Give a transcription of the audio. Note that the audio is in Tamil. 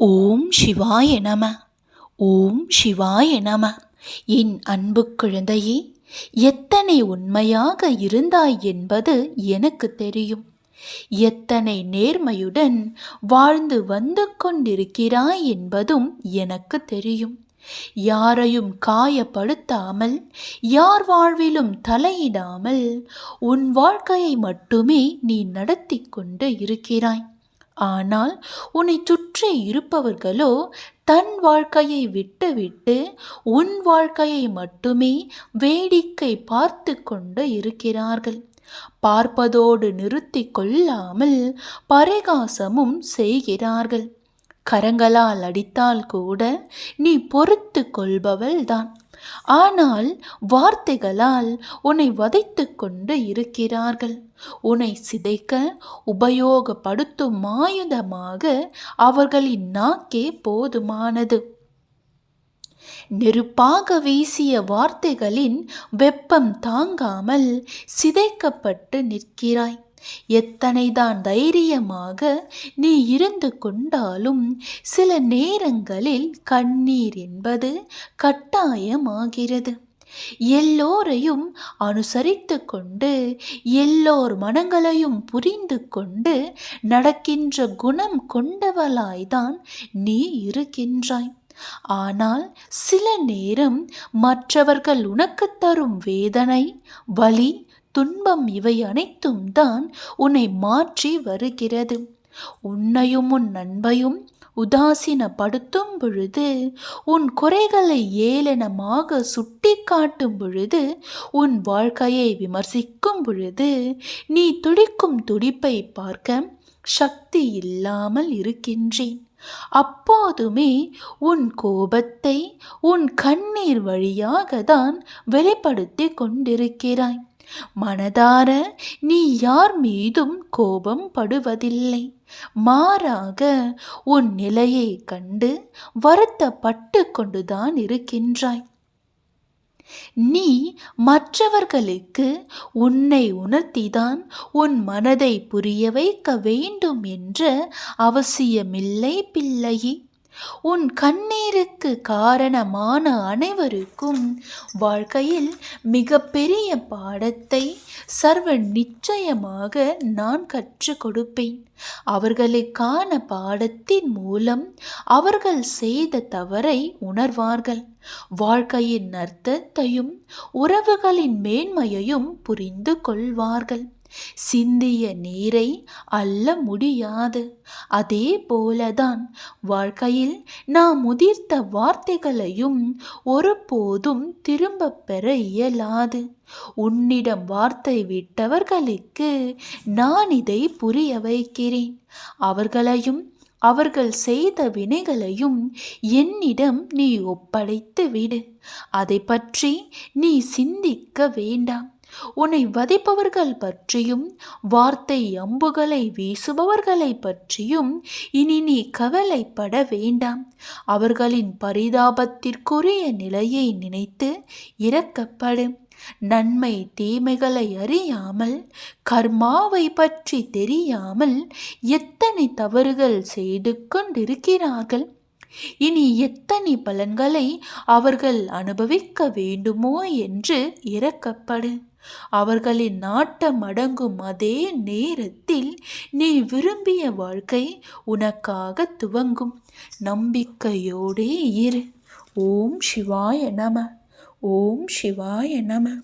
ஓம் சிவாய நம. ஓம் சிவாய நம. என் அன்பு குழந்தையே எத்தனை உண்மையாக இருந்தாய் என்பது எனக்கு தெரியும். எத்தனை நேர்மையுடன் வாழ்ந்து வந்து கொண்டிருக்கிறாய் என்பதும் எனக்கு தெரியும். யாரையும் காயப்படுத்தாமல் யார் வாழ்விலும் தலையிடாமல் உன் வாழ்க்கையை மட்டுமே நீ நடத்தி கொண்டு இருக்கிறாய். ஆனால் உன்னை சுற்றி இருப்பவர்களோ தன் வாழ்க்கையை விட்டுவிட்டு உன் வாழ்க்கையை மட்டுமே வேடிக்கை பார்த்து கொண்டு இருக்கிறார்கள். பார்ப்பதோடு நிறுத்தி கொள்ளாமல் பரிகாசமும் செய்கிறார்கள். கரங்களால் அடித்தால் கூட நீ பொறுத்து கொள்பவள்தான். ஆனால் வார்த்தைகளால் உன்னை வதைத்து கொண்டு இருக்கிறார்கள். உன்னை சிதைக்க உபயோகப்படுத்தும் ஆயுதமாக அவர்களின் நாக்கே போதுமானது. நெருப்பாக வீசிய வார்த்தைகளின் வெப்பம் தாங்காமல் சிதைக்கப்பட்டு நிற்கிறாய். எத்தனைதான் தைரியமாக நீ இருந்து கொண்டாலும் சில நேரங்களில் கண்ணீர் என்பது கட்டாயமாகிறது. எல்லோரையும் அனுசரித்து கொண்டு எல்லோர் மனங்களையும் புரிந்து கொண்டு நடக்கின்ற குணம் கொண்டவளாய்தான் நீ இருக்கின்றாய். ஆனால் சில நேரம் மற்றவர்கள் உனக்கு தரும் வேதனை வலி துன்பம் இவை அனைத்தும் தான் உன்னை மாற்றி வருகிறது. உன்னையும் உன் நண்பையும் உதாசீனப்படுத்தும் பொழுது உன் குறைகளை ஏளனமாக சுட்டி காட்டும் பொழுது உன் வாழ்க்கையை விமர்சிக்கும் பொழுது நீ துடிக்கும் துடிப்பை பார்க்க சக்தி இல்லாமல் இருக்கின்றேன். அப்போதுமே உன் கோபத்தை உன் கண்ணீர் வழியாக தான் வெளிப்படுத்தி கொண்டிருக்கிறாய். மனதார நீ யார் மீதும் கோபம் படுவதில்லை. மாறாக உன் நிலையை கண்டு வருத்தப்பட்டு கொண்டுதான் இருக்கின்றாய். நீ மற்றவர்களுக்கு உன்னை உணர்த்திதான் உன் மனதை புரிய வைக்க வேண்டும் என்ற அவசியமில்லை பிள்ளையே. உன் கண்ணீருக்கு காரணமான அனைவருக்கும் வாழ்க்கையில் மிகப்பெரிய பாடத்தை சர்வ நிச்சயமாக நான் கற்றுக் கொடுப்பேன். அவர்களுக்கான பாடத்தின் மூலம் அவர்கள் செய்த தவறை உணர்வார்கள். வாழ்க்கையின் அர்த்தத்தையும் உறவுகளின் மேன்மையையும் புரிந்து கொள்வார்கள். சிந்திய நீரை அல்ல முடியாது. அதே போலதான் வாழ்க்கையில் நாம் முதிர்த்த வார்த்தைகளையும் ஒருபோதும் திரும்ப பெற இயலாது. உன்னிடம் வார்த்தை விட்டவர்களுக்கு நான் இதை புரிய வைக்கிறேன். அவர்களையும் அவர்கள் செய்த வினைகளையும் என்னிடம் நீ ஒப்படைத்து விடு. அதை பற்றி நீ சிந்திக்க வேண்டாம். உன்னை வதைப்பவர்கள் பற்றியும் வார்த்தை அம்புகளை வீசுபவர்களை பற்றியும் இனி நீ கவலைப்பட வேண்டாம். அவர்களின் பரிதாபத்திற்குரிய நிலையை நினைத்து இறக்கப்படு நன்மை தீமைகளை அறியாமல் கர்மாவை பற்றி தெரியாமல் எத்தனை தவறுகள் செய்து கொண்டிருக்கிறார்கள்? இனி எத்தனை பலன்களை அவர்கள் அனுபவிக்க வேண்டுமோ என்று இறக்கப்படு அவர்களின் நாட்டம் அடங்கும் அதே நேரத்தில் நீ விரும்பிய வாழ்க்கை உனக்காக துவங்கும். நம்பிக்கையோடே இரு. ஓம் சிவாய நம. ஓம் சிவாய நம.